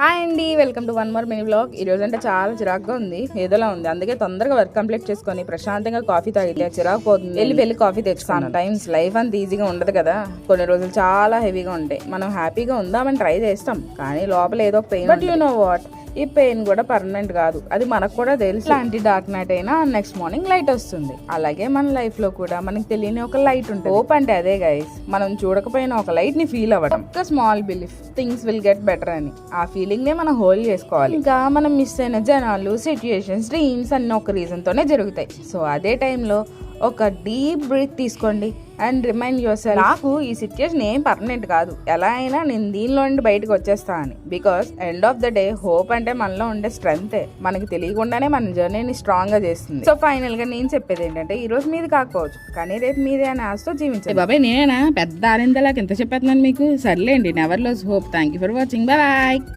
Hi అండి welcome to one more mini blog ఈ రోజు అంటే చాలా చిరాకుగా ఉంది ఏదోలా ఉంది. అందుకే తొందరగా వర్క్ కంప్లీట్ చేసుకొని ప్రశాంతంగా కాఫీ తాగితే చిరాకు పోతుంది. వెళ్ళి వెళ్ళి కాఫీ తెచ్చుకున్నాను టైమ్స్ లైఫ్ అంత ఈజీగా ఉండదు కదా. కొన్ని రోజులు చాలా హెవీగా ఉంటాయి. మనం హ్యాపీగా ఉందామని ట్రై చేస్తాం కానీ లోపల ఏదో pain but you know what ఈ పెయిన్ కూడా పర్మనెంట్ కాదు. అది మనకు కూడా తెలుసు. ఇలాంటి డార్క్ నైట్ అయినా నెక్స్ట్ మార్నింగ్ లైట్ వస్తుంది. అలాగే మన లైఫ్లో కూడా మనకి తెలియని ఒక లైట్ ఉంటుంది. హోప్ అంటే అదే గైస్ మనం చూడకపోయినా ఒక లైట్ని ఫీల్ అవ్వడం ఒక small belief things will get better అని. ఆ ఫీలింగ్ నే మనం హోల్డ్ చేసుకోవాలి. ఇంకా మనం మిస్ అయిన జనాలు సిచ్యుయేషన్స్ డ్రీమ్స్ అన్ని ఒక రీజన్ తోనే జరుగుతాయి. సో అదే టైంలో ఒక డీప్ బ్రీత్ తీసుకోండి అండ్ రిమైండ్ యువర్ నాకు ఈ సిచ్యుయేషన్ ఏం పర్మనెంట్ కాదు. ఎలా అయినా నేను దీనిలో నుండి బయటకు వచ్చేస్తా అని. Because end of the day hope అంటే మనలో ఉండే స్ట్రెంగ్తే మనకి తెలియకుండానే మన జర్నీని స్ట్రాంగ్గా చేస్తుంది. సో ఫైనల్గా నేను చెప్పేది ఏంటంటే ఈ రోజు మీది కాకపోవచ్చు కానీ రేపు మీదే అనే ఆశతో జీవించే బాబాయ్ నేనేనా? పెద్ద ఆనందలాగా ఎంత చెప్పేస్తున్నాను మీకు? సర్లేండి never lose hope thank you for watching bye